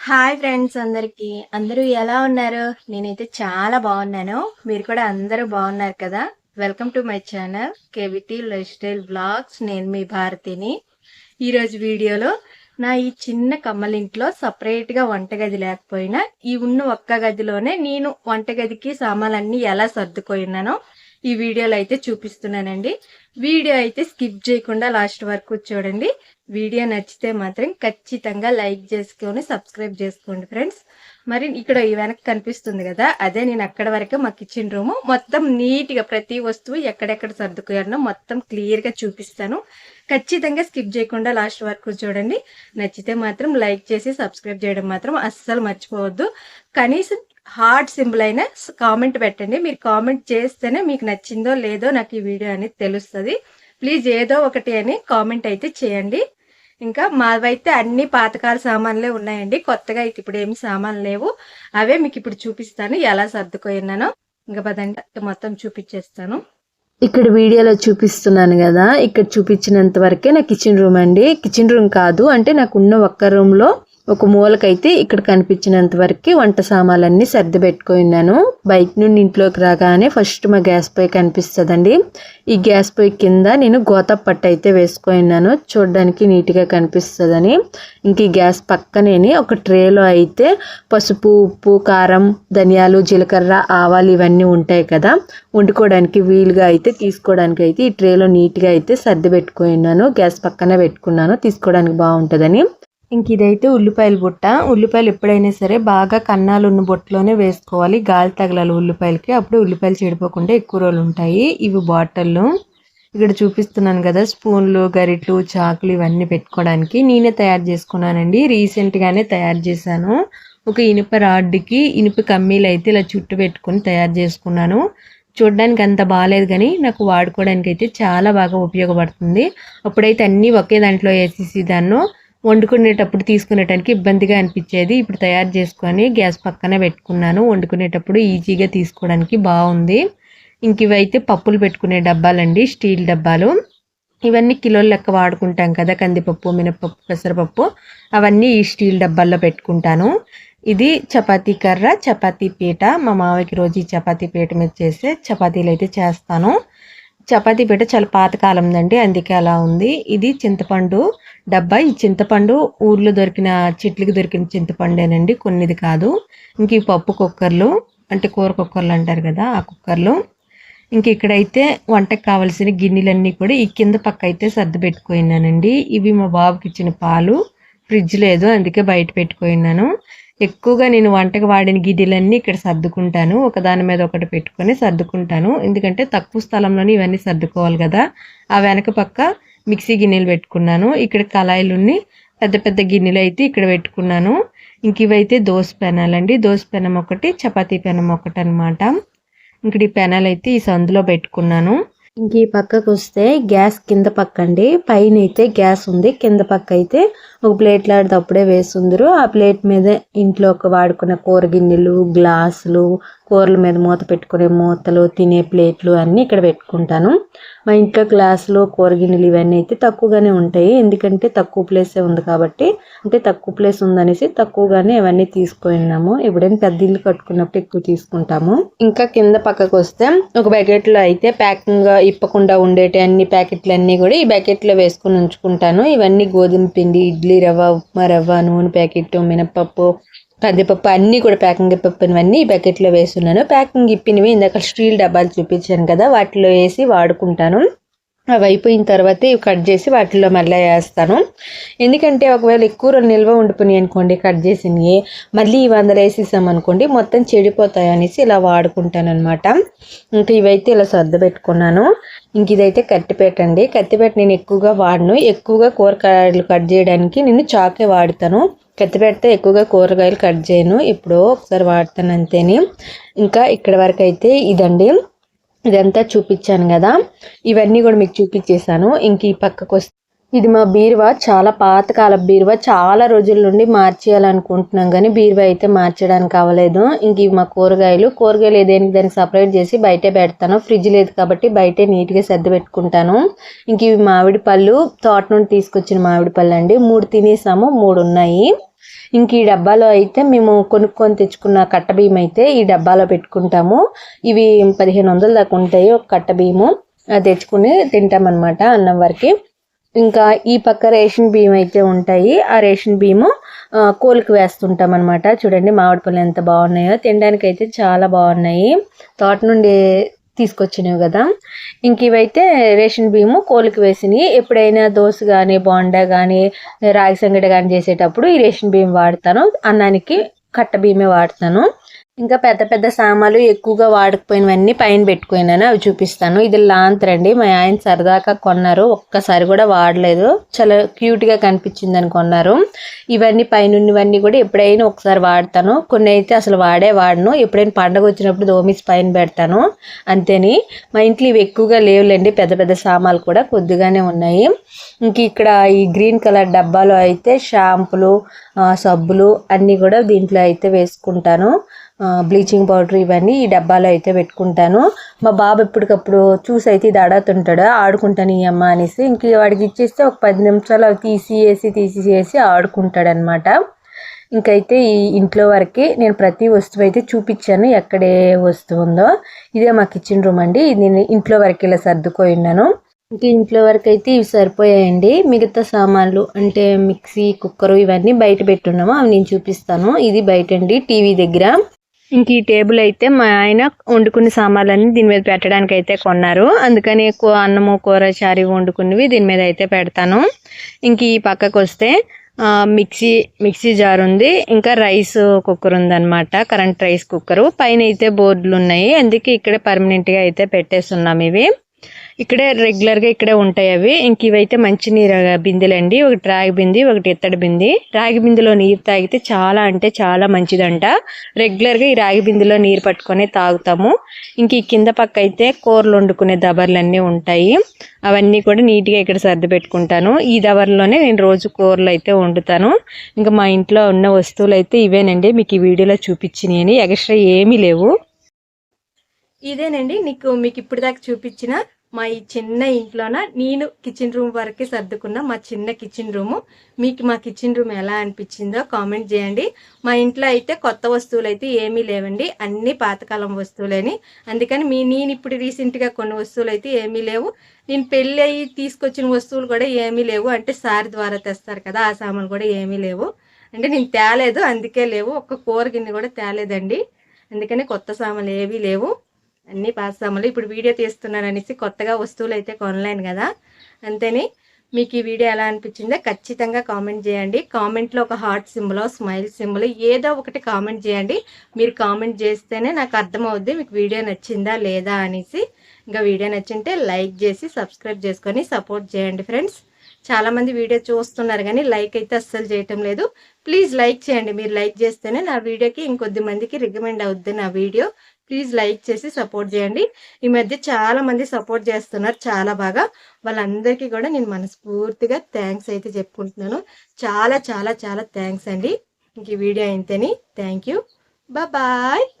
Hi friends అందరికీ. అందరూ ఎలా ఉన్నారు? నేనైతే చాలా బాగున్నాను. మీరు కూడా అందరూ బాగున్నారు కదా? Welcome to my channel KVT lifestyle vlogs నేను మీ భారతిని. ఈరోజు వీడియోలో నా ఈ చిన్న కమ్మలింట్లో సపరేట్గా వంటగది లేకపోయినా ఈ ఉన్న ఒక్క గదిలోనే నేను వంటగదికి సామాన్లన్నీ ఎలా సర్దుకోయినానో ఈ వీడియోలో అయితే చూపిస్తున్నానండి. వీడియో అయితే స్కిప్ చేయకుండా లాస్ట్ వరకు చూడండి. వీడియో నచ్చితే మాత్రం ఖచ్చితంగా లైక్ చేసుకొని సబ్స్క్రైబ్ చేసుకోండి ఫ్రెండ్స్. మరి ఇక్కడ ఈ వెనక్కి కనిపిస్తుంది కదా అదే నేను అక్కడ వరకు మా కిచెన్ రూము మొత్తం నీట్గా ప్రతి వస్తువు ఎక్కడెక్కడ సర్దుకోయానో మొత్తం క్లియర్గా చూపిస్తాను. ఖచ్చితంగా స్కిప్ చేయకుండా లాస్ట్ వరకు చూడండి. నచ్చితే మాత్రం లైక్ చేసి సబ్స్క్రైబ్ చేయడం మాత్రం అస్సలు మర్చిపోవద్దు. కనీసం హార్ట్ సింబల్ అయినా కామెంట్ పెట్టండి. మీరు కామెంట్ చేస్తేనే మీకు నచ్చిందో లేదో నాకు ఈ వీడియో అనేది తెలుస్తుంది. ప్లీజ్ ఏదో ఒకటి అని కామెంట్ అయితే చేయండి. ఇంకా మావైతే అన్ని పాతకాల సామాన్లే ఉన్నాయండి. కొత్తగా అయితే ఇప్పుడు ఏమి సామాన్లు లేవు. అవే మీకు ఇప్పుడు చూపిస్తాను. ఎలా సర్దుకోయినానో ఇంకా పదండి. మొత్తం చూపించేస్తాను ఇక్కడ వీడియోలో చూపిస్తున్నాను కదా. ఇక్కడ చూపించినంత వరకే నా కిచెన్ రూమ్ అండి. కిచెన్ రూమ్ కాదు. అంటే నాకు ఉన్న ఒక్క రూమ్లో ఒక మూలకైతే ఇక్కడ కనిపించినంత వరకు వంట సామాన్లన్నీ సర్ది పెట్టుకున్నాను బయట నుండి ఇంట్లోకి రాగానే ఫస్ట్ మా గ్యాస్ పొయ్యి కనిపిస్తుందండి. ఈ గ్యాస్ పొయ్యి కింద నేను గోత పట్టు అయితే వేసుకున్నాను చూడడానికి నీట్గా కనిపిస్తుందని. ఇంక ఈ గ్యాస్ పక్కనేని ఒక ట్రేలో అయితే పసుపు ఉప్పు కారం ధనియాలు జీలకర్ర ఆవాలు ఇవన్నీ ఉంటాయి కదా. వండుకోవడానికి వీలుగా అయితే తీసుకోవడానికి అయితే ఈ ట్రేలో నీట్గా అయితే సర్ది పెట్టుకున్నాను గ్యాస్ పక్కనే పెట్టుకున్నాను. తీసుకోవడానికి బాగుంటుందని. ఇంక ఇదైతే ఉల్లిపాయల బుట్ట. ఉల్లిపాయలు ఎప్పుడైనా సరే బాగా కన్నాలు ఉన్న బుట్టలోనే వేసుకోవాలి. గాలి తగలాలి ఉల్లిపాయలకి. అప్పుడు ఉల్లిపాయలు చెడిపోకుండా ఎక్కువ రోజులు ఉంటాయి. ఇవి బాటిల్లో ఇక్కడ చూపిస్తున్నాను కదా స్పూన్లు గరిట్లు చాకులు ఇవన్నీ పెట్టుకోవడానికి. నేనే తయారు చేసుకున్నానండి. రీసెంట్గానే తయారు చేశాను. ఒక ఇనుప రాడ్డుకి ఇనుప కమ్మీలు అయితే ఇలా చుట్టు పెట్టుకొని తయారు చేసుకున్నాను. చూడడానికి అంత బాగాలేదు కానీ నాకు వాడుకోవడానికి అయితే చాలా బాగా ఉపయోగపడుతుంది. అప్పుడైతే అన్నీ ఒకే దాంట్లో వేసేసి దాన్ని వండుకునేటప్పుడు తీసుకునేటానికి ఇబ్బందిగా అనిపించేది. ఇప్పుడు తయారు చేసుకొని గ్యాస్ పక్కన పెట్టుకున్నాను. వండుకునేటప్పుడు ఈజీగా తీసుకోవడానికి బాగుంది. ఇంక ఇవైతే పప్పులు పెట్టుకునే డబ్బాలండి స్టీల్ డబ్బాలు. ఇవన్నీ కిలోల లెక్క వాడుకుంటాం కదా కందిపప్పు మినపప్పు పెసరపప్పు. అవన్నీ ఈ స్టీల్ డబ్బాల్లో పెట్టుకుంటాను. ఇది చపాతీ కర్ర చపాతీ పీట. మా మావయ్యకి రోజు ఈ చపాతీ పీట మీద చేస్తే చపాతీలు అయితే చేస్తాను. చపాతీ పీట చాలా పాతకాలందండి అందుకే అలా ఉంది. ఇది చింతపండు డబ్బా. ఈ చింతపండు ఊర్లో దొరికిన చెట్లకి దొరికిన చింతపండేనండి కొన్నిది కాదు. ఇంక ఈ పప్పు కుక్కర్లు అంటే కూర కుక్కర్లు అంటారు కదా ఆ కుక్కర్లు. ఇంక ఇక్కడైతే వంటకు కావాల్సిన గిన్నెలన్నీ కూడా ఈ కింద పక్క అయితే సర్ది పెట్టుకున్నానండి. ఇవి మా బాబుకి ఇచ్చిన పాలు. ఫ్రిడ్జ్ లేదు అందుకే బయట పెట్టుకున్నాను. ఎక్కువగా నేను వంటకు వాడిన గిన్నెలన్నీ ఇక్కడ సర్దుకుంటాను. ఒకదాని మీద ఒకటి పెట్టుకొని సర్దుకుంటాను. ఎందుకంటే తక్కువ స్థలంలోనే ఇవన్నీ సర్దుకోవాలి కదా. ఆ వెనక పక్క మిక్సీ గిన్నెలు పెట్టుకున్నాను. ఇక్కడ కళాయిలున్ని పెద్ద పెద్ద గిన్నెలు అయితే ఇక్కడ పెట్టుకున్నాను. ఇంక ఇవైతే దోశ పెనాలండి దోశ పెనం ఒకటి చపాతీ పెనం ఒకటి అనమాట ఇంకటి ఈ పెనాలు అయితే ఈ సందులో పెట్టుకున్నాను. ఇంక ఈ పక్కకు వస్తే గ్యాస్ కింద పక్క అండి పైన అయితే గ్యాస్ ఉంది. కింద పక్క అయితే ఒక ప్లేట్ లాంటిది అప్పుడే వేసుందరు. ఆ ప్లేట్ మీద ఇంట్లో ఒక వాడుకున్న కూర గిన్నెలు గ్లాసులు కూరల మీద మూత పెట్టుకునే మూతలు తినే ప్లేట్లు అన్నీ ఇక్కడ పెట్టుకుంటాను. మా ఇంట్లో గ్లాసులు కూర గిన్నెలు ఇవన్నీ అయితే తక్కువగానే ఉంటాయి. ఎందుకంటే తక్కువ ప్లేసే ఉంది కాబట్టి అంటే తక్కువ ప్లేస్ ఉందనేసి తక్కువగానే ఇవన్నీ తీసుకున్నాము ఎప్పుడైనా పెద్ద ఇల్లు కట్టుకున్నప్పుడు ఎక్కువ తీసుకుంటాము. ఇంకా కింద పక్కకు వస్తే ఒక బకెట్లో అయితే ప్యాకింగ్ ఇప్పకుండా ఉండేటి అన్ని ప్యాకెట్లు అన్నీ కూడా ఈ బకెట్లో వేసుకుని ఉంచుకుంటాను. ఇవన్నీ గోధుమ పిండి ఇడ్లీ రవ్వ ఉప్మా రవ్వ నూనె ప్యాకెట్ మినపప్పు కందిపప్పు అన్నీ కూడా ప్యాకింగ్ పప్పునివన్నీ బకెట్లో వేస్తున్నాను. ప్యాకింగ్ ఇప్పినవి ఇందాక స్టీల్ డబ్బాలు చూపించాను కదా వాటిలో వేసి వాడుకుంటాను. అవి అయిపోయిన తర్వాత ఇవి కట్ చేసి వాటిలో మళ్ళీ వేస్తాను. ఎందుకంటే ఒకవేళ ఎక్కువ రోజులు నిల్వ ఉండిపోయినాయి అనుకోండి కట్ చేసినవి మళ్ళీ ఇవి అందులో వేసేసామనుకోండి మొత్తం చెడిపోతాయి అనేసి ఇలా వాడుకుంటాను అనమాట ఇంకా ఇవైతే ఇలా సర్ద పెట్టుకున్నాను. ఇంక ఇదైతే కత్తిపేట అండి. కత్తిపేట నేను ఎక్కువగా వాడను. ఎక్కువగా కూరగాయలు కట్ చేయడానికి నేను చాకే వాడతాను. కత్తిపేటతో ఎక్కువగా కూరగాయలు కట్ చేయను. ఇప్పుడు ఒకసారి వాడతాను అంతేని. ఇంకా ఇక్కడ వరకు అయితే ఇదండి. ఇదంతా చూపించాను కదా. ఇవన్నీ కూడా మీకు చూపించేశాను. ఇంక ఈ పక్కకు వస్తే ఇది మా బీరువా. చాలా పాతకాల బీరువా. చాలా రోజుల నుండి మార్చేయాలనుకుంటున్నాం కానీ బీరువా అయితే మార్చడానికి అవ్వలేదు. ఇంక ఇవి మా కూరగాయలు. కూరగాయలు ఏదైనా దానికి సపరేట్ చేసి బయటే పెడతాను. ఫ్రిడ్జ్ లేదు కాబట్టి బయటే నీట్గా సర్ది పెట్టుకుంటాను. ఇంక ఇవి మామిడి పళ్ళు. తోట నుండి తీసుకొచ్చిన మామిడి పళ్ళు అండి. మూడు తినేసాము. మూడు ఉన్నాయి. ఇంక ఈ డబ్బాలో అయితే మేము కొనుక్కొని తెచ్చుకున్న కట్ట బియ్యం అయితే ఈ డబ్బాలో పెట్టుకుంటాము. ఇవి పదిహేను వందల దాకా ఉంటాయి ఒక కట్ట బియ్యము అది తెచ్చుకుని తింటామన్నమాట అన్నం వరకు. ఇంకా ఈ పక్క రేషన్ బియ్యం అయితే ఉంటాయి. ఆ రేషన్ బియ్యము కోలుకు కోలికి వేస్తుంటాం అనమాట చూడండి మామిడి పళ్ళు ఎంత బాగున్నాయో. తినడానికి అయితే చాలా బాగున్నాయి. తోట నుండి తీసుకొచ్చినవి కదా. ఇంక ఇవైతే రేషన్ బియ్యము కోలికి వేసినవి ఎప్పుడైనా దోశ కానీ బోండా కానీ రాగి సంగటి కానీ చేసేటప్పుడు ఈ రేషన్ బియ్యం వాడతాను. అన్నానికి కట్ట బియ్యమే వాడతాను. ఇంకా పెద్ద పెద్ద సామాన్లు ఎక్కువగా వాడకపోయినవన్నీ పైన పెట్టుకున్నాను అవి చూపిస్తాను. ఇది లాంతర్ అండి మా ఆయన సరదాగా కొన్నారు. ఒక్కసారి కూడా వాడలేదు. చాలా క్యూట్గా కనిపించింది అని కొన్నారు. ఇవన్నీ పైన ఉన్నవన్నీ కూడా ఎప్పుడైనా ఒకసారి వాడతాను. కొన్ని అయితే అసలు వాడే వాడను. ఎప్పుడైనా పండగ వచ్చినప్పుడు దోమిస్ పైన పెడతాను. అంతేని. మా ఇంట్లో ఇవి ఎక్కువగా లేవులేండి. పెద్ద పెద్ద సామాన్లు కూడా కొద్దిగానే ఉన్నాయి. ఇంక ఇక్కడ ఈ గ్రీన్ కలర్ డబ్బాలో అయితే షాంపులు సబ్బులు అన్నీ కూడా దీంట్లో అయితే వేసుకుంటాను. బ్లీచింగ్ పౌడర్ ఇవన్నీ ఈ డబ్బాలో అయితే పెట్టుకుంటాను. మా బాబు ఎప్పటికప్పుడు చూసి అయితే ఇది ఆడుతుంటాడు ఆడుకుంటాను ఈ అమ్మ అనేసి. ఇంక వాడికి ఇచ్చేస్తే ఒక పది నిమిషాలు అవి తీసివేసి తీసివేసి ఆడుకుంటాడు అనమాట ఇంకైతే ఈ ఇంట్లో వరకు నేను ప్రతి వస్తువు అయితే చూపించాను ఎక్కడే వస్తువు ఉందో. ఇదే మా కిచెన్ రూమ్ అండి. ఇది నేను ఇంట్లో వరకు ఇలా సర్దుకొని ఉన్నాను. ఇంక ఇంట్లో వరకు అయితే ఇవి సరిపోయాయండి. మిగతా సామాన్లు అంటే మిక్సీ కుక్కరు ఇవన్నీ బయట పెట్టున్నాము. అవి నేను చూపిస్తాను. ఇది బయట అండి టీవీ దగ్గర. ఇంక ఈ టేబుల్ అయితే మా ఆయన వండుకునే సామాన్లన్నీ దీని మీద పెట్టడానికి అయితే కొన్నారు. అందుకని ఎక్కువ అన్నము కూర చారి వండుకున్నవి దీని మీద అయితే పెడతాను. ఇంక ఈ పక్కకు వస్తే మిక్సీ మిక్సీ జార్ ఉంది. ఇంకా రైస్ కుక్కర్ ఉందన్నమాట కరెంట్ రైస్ కుక్కర్. పైన అయితే బోర్డులు ఉన్నాయి. అందుకే ఇక్కడే పర్మనెంట్గా అయితే పెట్టేస్తున్నాం ఇవి. ఇక్కడే రెగ్యులర్గా ఇక్కడే ఉంటాయి అవి. ఇంక ఇవైతే మంచినీరు బిందెలండి. ఒకటి రాగి బింది ఒకటి ఇత్తడి బింది. రాగి బిందెలో నీరు తాగితే చాలా అంటే చాలా మంచిదంట. రెగ్యులర్గా ఈ రాగి బిందెలో నీరు పట్టుకొని తాగుతాము. ఇంక ఈ కింద పక్క అయితే కూరలు వండుకునే దబర్లన్నీ ఉంటాయి. అవన్నీ కూడా నీట్గా ఇక్కడ సర్ది పెట్టుకుంటాను. ఈ దబర్లోనే నేను రోజు కూరలు అయితే వండుతాను. ఇంకా మా ఇంట్లో ఉన్న వస్తువులు అయితే ఇవేనండి. మీకు ఈ వీడియోలో చూపించినాయని ఎక్స్ట్రా ఏమీ లేవు. ఇదేనండి. నీకు మీకు ఇప్పుడు దాకా చూపించిన మా ఈ చిన్న ఇంట్లోన నేను కిచెన్ రూమ్ వరకే సర్దుకున్న మా చిన్న కిచెన్ రూము. మీకు మా కిచెన్ రూమ్ ఎలా అనిపించిందో కామెంట్ చేయండి. మా ఇంట్లో అయితే కొత్త వస్తువులు అయితే ఏమీ లేవండి. అన్ని పాతకాలం వస్తువులేని. అందుకని మీ నేను ఇప్పుడు రీసెంట్గా కొన్ని వస్తువులు అయితే ఏమీ లేవు. నేను పెళ్ళి అయ్యి తీసుకొచ్చిన వస్తువులు కూడా ఏమీ లేవు. అంటే సారి ద్వారా తెస్తారు కదా ఆ సామాన్లు కూడా ఏమీ లేవు. అంటే నేను తేలేదు అందుకే లేవు. ఒక్క కూర గిన్నె కూడా తేలేదండి. అందుకని కొత్త సామాన్లు ఏవీ లేవు. అన్నీ పాస్తాములు ఇప్పుడు వీడియో తీస్తున్నాను అనేసి కొత్తగా వస్తువులు అయితే కొనలేను కదా. అంతేని మీకు ఈ వీడియో ఎలా అనిపించిందో ఖచ్చితంగా కామెంట్ చేయండి. కామెంట్లో ఒక హార్ట్ సింబల్ స్మైల్ సింబల్ ఏదో ఒకటి కామెంట్ చేయండి. మీరు కామెంట్ చేస్తేనే నాకు అర్థమవుద్ది మీకు వీడియో నచ్చిందా లేదా అనేసి. ఇంకా వీడియో నచ్చింటే లైక్ చేసి సబ్స్క్రైబ్ చేసుకొని సపోర్ట్ చేయండి ఫ్రెండ్స్. చాలామంది వీడియో చూస్తున్నారు కానీ లైక్ అయితే అస్సలు చేయటం లేదు. ప్లీజ్ లైక్ చేయండి. మీరు లైక్ చేస్తేనే నా వీడియోకి ఇంకొద్ది మందికి రికమెండ్ అవుద్ది నా వీడియో. ప్లీజ్ లైక్ చేసి సపోర్ట్ చేయండి. ఈ మధ్య చాలా మంది సపోర్ట్ చేస్తున్నారు చాలా బాగా. వాళ్ళందరికీ కూడా నేను మనస్ఫూర్తిగా థ్యాంక్స్ అయితే చెప్పుకుంటున్నాను. చాలా చాలా చాలా థ్యాంక్స్ అండి. ఇంక ఈ వీడియో అయితేని థ్యాంక్ యూ. బాయ్.